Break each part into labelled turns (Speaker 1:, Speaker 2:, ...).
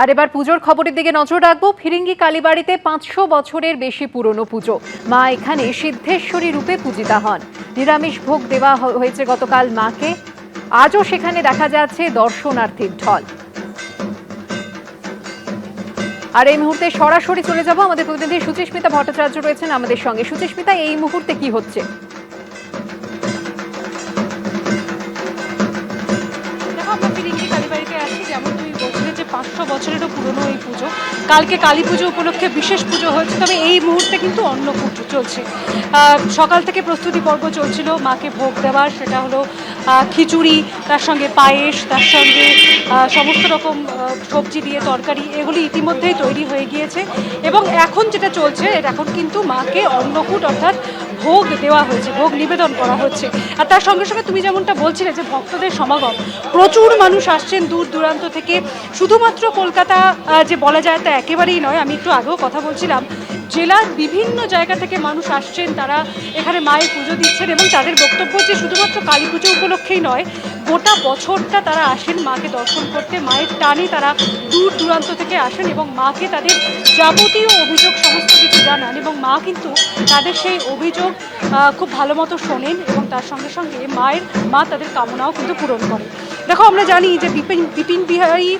Speaker 1: আর এবার পুজোর খবরের দিকে নজর রাখব। ফিরিঙ্গি কালীবাড়িতে পাঁচশো বছরের বেশি পুরনো পুজো। মা এখানে সিদ্ধেশ্বরী রূপে পূজিতা হন। নিরামিষ ভোগ দেওয়া হয়েছে গতকাল মাকে। আজও সেখানে দেখা যাচ্ছে দর্শনার্থীর ঢল। আর এই মুহূর্তে সরাসরি চলে যাব। আমাদের প্রতিনিধি সুচিস্মিতা ভট্টাচার্য রয়েছেন আমাদের সঙ্গে। সুচিস্মিতা, এই মুহূর্তে কি হচ্ছে?
Speaker 2: যে বছরেরও পুরনো এই পুজো। কালকে কালী পুজো উপলক্ষে বিশেষ পুজো হয়েছে, তবে এই মুহূর্তে কিন্তু অন্য পুজো চলছে। সকাল থেকে প্রস্তুতি পর্ব চলছিল, মাকে ভোগ দেওয়ার, সেটা হলো খিচুড়ি, তার সঙ্গে পায়েস, তার সঙ্গে সমস্ত রকম সবজি দিয়ে তরকারি, এগুলি ইতিমধ্যেই তৈরি হয়ে গিয়েছে। এবং এখন যেটা চলছে এখন কিন্তু মাকে অন্নকূট অর্থাৎ ভোগ দেওয়া হয়েছে, ভোগ নিবেদন করা হচ্ছে। আর তার সঙ্গে সঙ্গে তুমি যেমনটা বলছিলে যে ভক্তদের সমাগম, প্রচুর মানুষ আসছেন দূর দূরান্ত থেকে। শুধুমাত্র কলকাতা যে বলা যায় তা একেবারেই নয়, আমি একটু আগেও কথা বলছিলাম, জেলার বিভিন্ন জায়গা থেকে মানুষ আসছেন, তারা এখানে মায়ের পুজো দিচ্ছেন এবং তাদের বক্তব্য যে শুধুমাত্র কালী পুজো উপলক্ষেই নয় গোটা বছরটা তারা আসেন মাকে দর্শন করতে। মায়ের টানে তারা দূর দূরান্ত থেকে আসেন এবং মাকে তাদের যাবতীয় অভিযোগ, সমস্ত কিছু জানান এবং মা কিন্তু তাদের সেই অভিযোগ খুব ভালো মতো শোনেন এবং তার সঙ্গে সঙ্গে মায়ের, মা তাদের কামনাও কিন্তু পূরণ করে দেখো, আমরা জানি যে বিপিন বিপিন বিহারী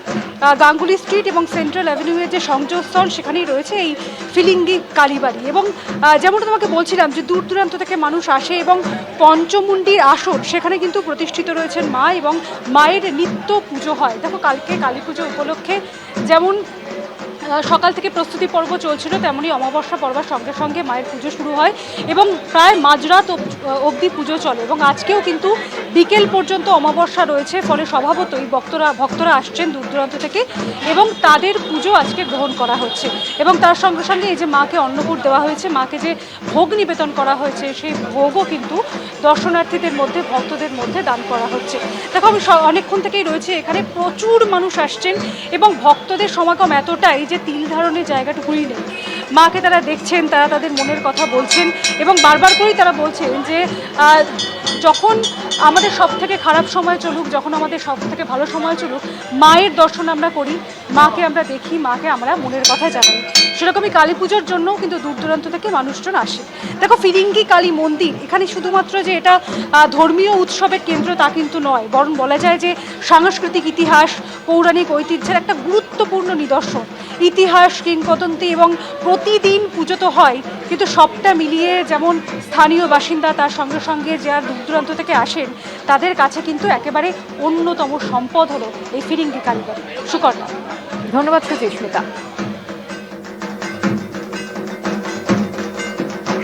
Speaker 2: গাঙ্গুলি স্ট্রিট এবং সেন্ট্রাল অ্যাভিনিউয়ের যে সংযোগস্থল সেখানেই রয়েছে এই ফিলিঙ্গি কালীবাড়ি। এবং যেমন তোমাকে বলছিলাম যে দূর দূরান্ত থেকে মানুষ আসে এবং পঞ্চমুণ্ডির আসর সেখানে কিন্তু প্রতিষ্ঠিত রয়েছেন মা এবং মায়ের নিত্য পুজো হয়। দেখো, কালকে কালী পুজো উপলক্ষে যেমন সকাল থেকে প্রস্তুতি পর্ব চলছিল, তেমনি অমাবস্যা পর্বার সঙ্গে সঙ্গে মায়ের পুজো শুরু হয় এবং প্রায় মাঝরাত অব- অবধি পুজো চলে এবং আজকেও কিন্তু বিকেল পর্যন্ত অমাবস্যা রয়েছে, ফলে স্বভাবতই ভক্তরা ভক্তরা আসছেন দূর দূরান্ত থেকে এবং তাদের পুজো আজকে গ্রহণ করা হচ্ছে এবং তার সঙ্গে সঙ্গে এই যে মাকে অন্নকূট দেওয়া হয়েছে, মাকে যে ভোগ নিবেদন করা হয়েছে, সেই ভোগও কিন্তু দর্শনার্থীদের মধ্যে, ভক্তদের মধ্যে দান করা হচ্ছে। দেখো আমি অনেকক্ষণ থেকেই রয়েছে, এখানে প্রচুর মানুষ আসছেন এবং ভক্তদের সমাগম এতটাই যে তিল ধারণের জায়গাটুকুই নেই। মাকে তারা দেখছেন, তারা তাদের মনের কথা বলছেন এবং বারবার করেই তারা বলছেন যে যখন আমাদের সব থেকে খারাপ সময় চলুক, যখন আমাদের সব থেকে ভালো সময় চলুক, মায়ের দর্শন আমরা করি, মাকে আমরা দেখি, মাকে আমরা মনের কথা জানাই। সেরকমই কালী পুজোর জন্যও কিন্তু দূর দূরান্ত থেকে মানুষজন আসে। দেখো, ফিরিঙ্গি কালী মন্দির, এখানে শুধুমাত্র যে এটা ধর্মীয় উৎসবের কেন্দ্র তা কিন্তু নয়, বরং বলা যায় যে সাংস্কৃতিক ইতিহাস, পৌরাণিক ঐতিহ্যের একটা গুরুত্বপূর্ণ নিদর্শন। ইতিহাস, কিংবদন্তি এবং প্রতিদিন পুজো তো হয়, কিন্তু সবটা মিলিয়ে যেমন স্থানীয় বাসিন্দা তার সঙ্গে সঙ্গে যারা দূর দূরান্ত থেকে আসেন, তাদের কাছে কিন্তু একেবারে অন্যতম সম্পদ হলো এই ফিরিঙ্গি কালীবাড়ি সুকর্ণা।
Speaker 1: ধন্যবাদ সুচিস্মিতা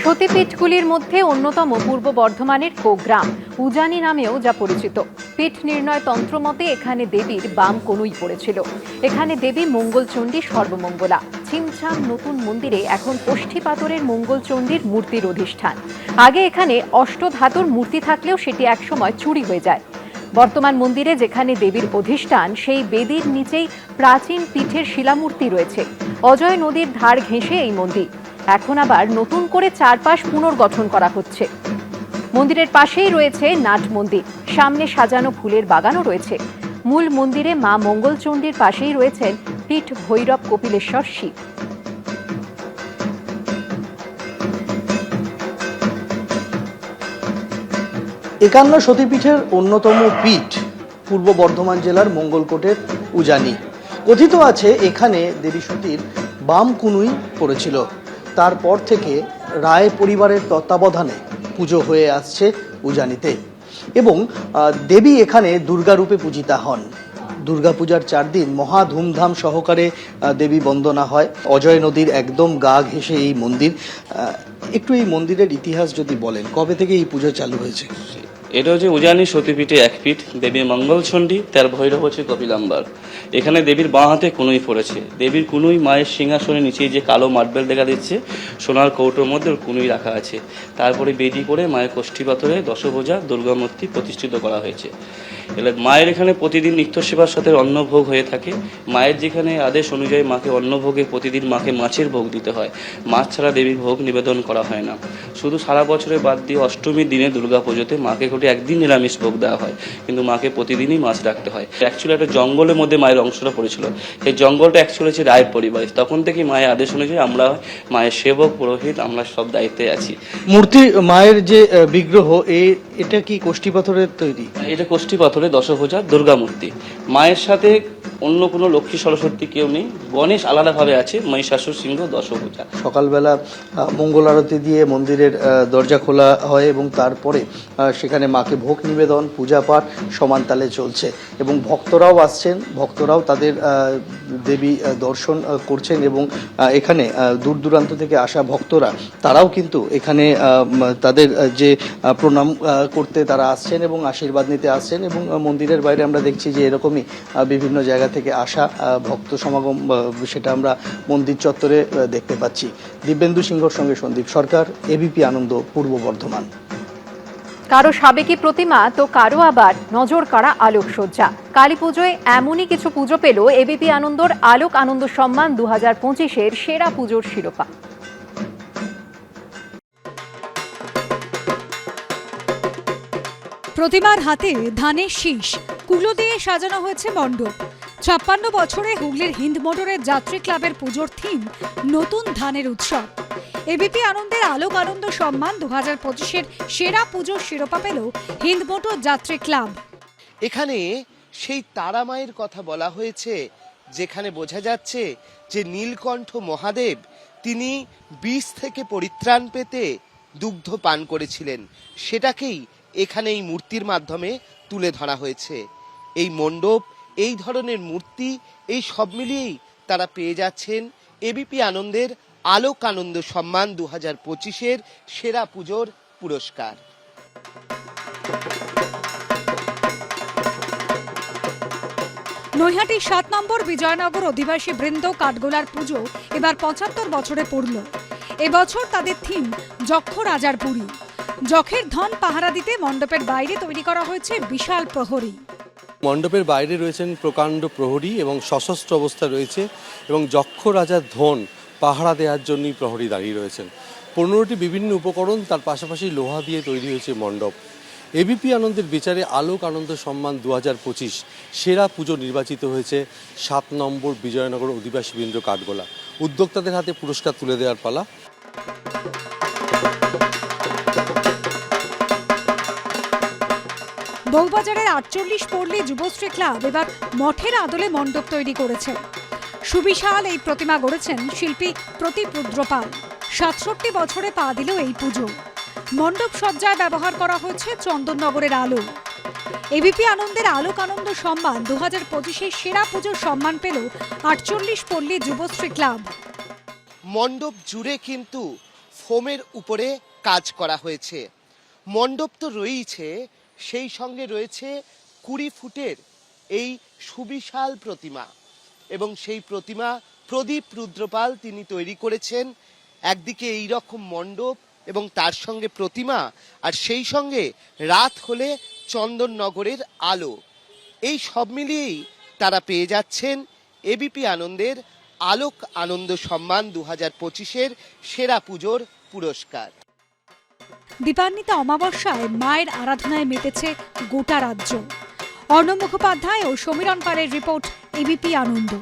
Speaker 1: সতীপীঠগুলির মধ্যে অন্যতম পূর্ব বর্ধমানের কোগ্রাম, উজানি নামেও যা পরিচিত। পীঠ নির্ণয় তন্ত্র মতে এখানে দেবীর বাম কনুই পড়েছিল। এখানে দেবী মঙ্গলচণ্ডী সর্বমঙ্গলা। ছিমছাম নতুন মন্দিরে এখন কোষ্ঠী পাথরের মঙ্গলচণ্ডীর মূর্তির অধিষ্ঠান। আগে এখানে অষ্টধাতুর মূর্তি থাকলেও সেটি একসময় চুরি হয়ে যায়। বর্তমান মন্দিরে যেখানে দেবীর অধিষ্ঠান, সেই বেদির নিচেই প্রাচীন পীঠের শিলামূর্তি রয়েছে। অজয় নদীর ধার ঘেঁষে এই মন্দির। এখন আবার নতুন করে চারপাশ পুনর্গঠন করা হচ্ছে। মন্দিরের পাশেই রয়েছে নাট মন্দির। সামনে সাজানো ফুলের বাগানও রয়েছে। মূল মন্দিরে মা মঙ্গলচণ্ডীর পাশেই রয়েছেন পীঠ ভৈরব কপিলেশ্বর শিব।
Speaker 3: একান্ন সতীপীঠের অন্যতম পীঠ পূর্ব বর্ধমান জেলার মঙ্গলকোটের উজানি। কথিত আছে, এখানে দেবী সতীর বাম কুনুই পড়েছিল। তারপর থেকে রায় পরিবারের তত্ত্বাবধানে পুজো হয়ে আসছে উজানিতে এবং দেবী এখানে দুর্গারূপে পূজিতা হন। দুর্গাপূজার চার দিন মহা ধুমধাম সহকারে দেবী বন্দনা হয়। অজয় নদীর একদম গা ঘেঁষে এই মন্দির। একটু এই মন্দিরের ইতিহাস যদি বলেন, কবে থেকে এই পুজো চালু হয়েছে?
Speaker 4: এটা হচ্ছে উজানি সতীপীঠে এক পীঠ দেবী মঙ্গলচণ্ডী তার ভৈরব হচ্ছে কপিলাম্বার। এখানে দেবীর বাঁ হাতে কুনুই পড়েছে। দেবীর কুনুই মায়ের সিংহাসনে নিচে যে কালো মার্বেল দেখা দিচ্ছে, সোনার কৌটোর মধ্যে কুনুই রাখা আছে। তারপরে বেদি করে মায়ের কোষ্ঠী পাথরে দশভোজা দুর্গামূর্তি প্রতিষ্ঠিত করা হয়েছে। এলে মায়ের এখানে প্রতিদিন নিত্য সেবার সাথে অন্নভোগ হয়ে থাকে। মায়ের যেখানে আদেশ অনুযায়ী মাকে অন্নভোগে প্রতিদিন মাকে মাছের ভোগ দিতে হয়। মাছ ছাড়া দেবীর ভোগ নিবেদন করা হয় না। শুধু সারা বছরে বাদ দিয়ে অষ্টমীর দিনে দুর্গা পুজোতে মাকে ঘটে একদিন নিরামিষ ভোগ দেওয়া হয়। কিন্তু মাকে প্রতিদিনই মাছ রাখতে হয়। অ্যাকচুয়ালি একটা জঙ্গলের মধ্যে মায়ের অংশটা পড়েছিল। এই জঙ্গলটা অ্যাকচুয়ালি হচ্ছে রায়ের পরিবার তখন থেকেই মায়ের আদেশ অনুযায়ী আমরা মায়ের সেবক পুরোহিত আমরা সব দায়িত্বে আছি।
Speaker 3: মূর্তি মায়ের যে বিগ্রহ এ এটা কি কোষ্ঠী পাথরের তৈরি?
Speaker 4: এটা কোষ্ঠী পাথরে দশভুজা দুর্গা মূর্তি। মায়ের সাথে অন্য কোনো লক্ষ্মী সরস্বতী কেউ নেই। গণেশ আলাদাভাবে আছে, মহিষাসুর সিংহ, দশভুজা।
Speaker 3: সকালবেলা মঙ্গল আরতি দিয়ে মন্দিরের দরজা খোলা হয় এবং তারপরে সেখানে মাকে ভোগ নিবেদন, পূজা পাঠ সমান তালে চলছে এবং ভক্তরাও আসছেন, ভক্তরাও তাদের দেবী দর্শন করছেন এবং এখানে দূর দূরান্ত থেকে আসা ভক্তরা, তারাও কিন্তু এখানে তাদের যে প্রণাম করতে তারা আসছেন এবং আশীর্বাদ নিতে আসছেন এবং মন্দিরের বাইরে আমরা দেখছি যে এরকমই বিভিন্ন জায়গা থেকে আসা ভক্ত সমাগম সেটা আমরা মন্দির চত্বরে দেখতে পাচ্ছি। দিব্যেন্দু সিংহর সঙ্গে সন্দীপ সরকার এবিপি আনন্দ, পূর্ব বর্ধমান।
Speaker 1: কারও সাবেকি প্রতিমা, তো কারও আবার নজর কাড়া আলোকসজ্জা। কালী পুজোয় এমনই কিছু পুজো পেল এবিপি আনন্দর আলোক আনন্দ সম্মান দু হাজার পঁচিশের সেরা পুজোর শিরোপা।
Speaker 5: প্রতিমার হাতে ধানের শীষ। কুলো দিয়ে সাজানো হয়েছে মণ্ডপ। ছাপ্পান্ন বছরে হুগলির হিন্দ মোটরের যাত্রী ক্লাবের পুজোর থিম, নতুন ধানের উৎসব। এবিপি আনন্দের আলোক আনন্দ সম্মান দু হাজার পঁচিশের সেরা পুজোর শিরোপা পেল হিন্দ মোটর যাত্রী ক্লাব।
Speaker 6: এখানে সেই তারা মায়ের কথা বলা হয়েছে, যেখানে বোঝা যাচ্ছে যে নীলকণ্ঠ মহাদেব তিনি বিষ থেকে পরিত্রাণ পেতে দুগ্ধ পান করেছিলেন। সেটাকেই এখানে এই মূর্তির মাধ্যমে তুলে ধরা হয়েছে। এই মণ্ডপ, এই ধরনের মূর্তি, এই সব মিলিয়েই তারা পেয়ে যাচ্ছেন এবিপি আনন্দের আলোক আনন্দ সম্মান দু হাজার পঁচিশের সেরা পুজোর পুরস্কার।
Speaker 5: নৈহাটির সাত নম্বর বিজয়নগর অধিবাসী বৃন্দ কাঠগোলার পুজো এবার পঁচাত্তর বছরে পড়ল। এবছর তাদের থিম যক্ষ রাজার পুরী। যখের ধন পাহারা দিতে মণ্ডপের বাইরে তৈরি করা হয়েছে বিশাল প্রহরী।
Speaker 7: মণ্ডপের বাইরে রয়েছেন প্রকাণ্ড প্রহরী এবং সশস্ত্র অবস্থা রয়েছে এবং যক্ষ রাজার ধন পাহারা দেওয়ার জন্যই প্রহরী দাঁড়িয়ে রয়েছেন। পনেরোটি বিভিন্ন উপকরণ, তার পাশাপাশি লোহা দিয়ে তৈরি হয়েছে মণ্ডপ। এবিপি আনন্দের বিচারে আলোক আনন্দ সম্মান দু সেরা পুজো নির্বাচিত হয়েছে সাত নম্বর বিজয়নগর অধিবাসীবৃন্দ কাঠগোলা। উদ্যোক্তাদের হাতে পুরস্কার তুলে দেওয়ার পালা।
Speaker 5: বউবাজারের আটচল্লিশ পল্লী যুবশ্রী ক্লাব এবার মঠের আদলে মণ্ডপ তৈরি করেছে। সুবিশাল এই প্রতিমা গড়েছেন শিল্পী প্রতীপ রুদ্রপাল। সাতষট্টি বছরে পা দিল এই পুজো। মণ্ডপ সজ্জায় ব্যবহার করা হয়েছে চন্দননগরের আলো। এবিপি আনন্দের আলোক আনন্দ সম্মান দু হাজার পঁচিশের সেরা পুজোর সম্মান পেল আটচল্লিশ পল্লী যুবশ্রী ক্লাব।
Speaker 6: মণ্ডপ জুড়ে কিন্তু ফোমের উপরে কাজ করা হয়েছে। মণ্ডপ তো রয়েছে সেই সঙ্গে রয়েছে কুড়ি ফুটের এই সুবিশাল প্রতিমা এবং সেই প্রতিমা প্রদীপ রুদ্রপাল তিনি তৈরি করেছেন। একদিকে এই রকম মণ্ডপ এবং তার সঙ্গে প্রতিমা আর সেই সঙ্গে রাত হলে চন্দননগরের আলো। এই সব মিলিয়েই তারা পেয়ে যাচ্ছেন এবিপি আনন্দের আলোক আনন্দ সম্মান দু হাজার পঁচিশের সেরা পুজোর পুরস্কার।
Speaker 5: দীপান্বিতা অমাবস্যায় মায়ের আরাধনায় মেতেছে গোটা রাজ্য। অর্ণব মুখোপাধ্যায় ও সমীরণ পারের রিপোর্ট এবিপি আনন্দ।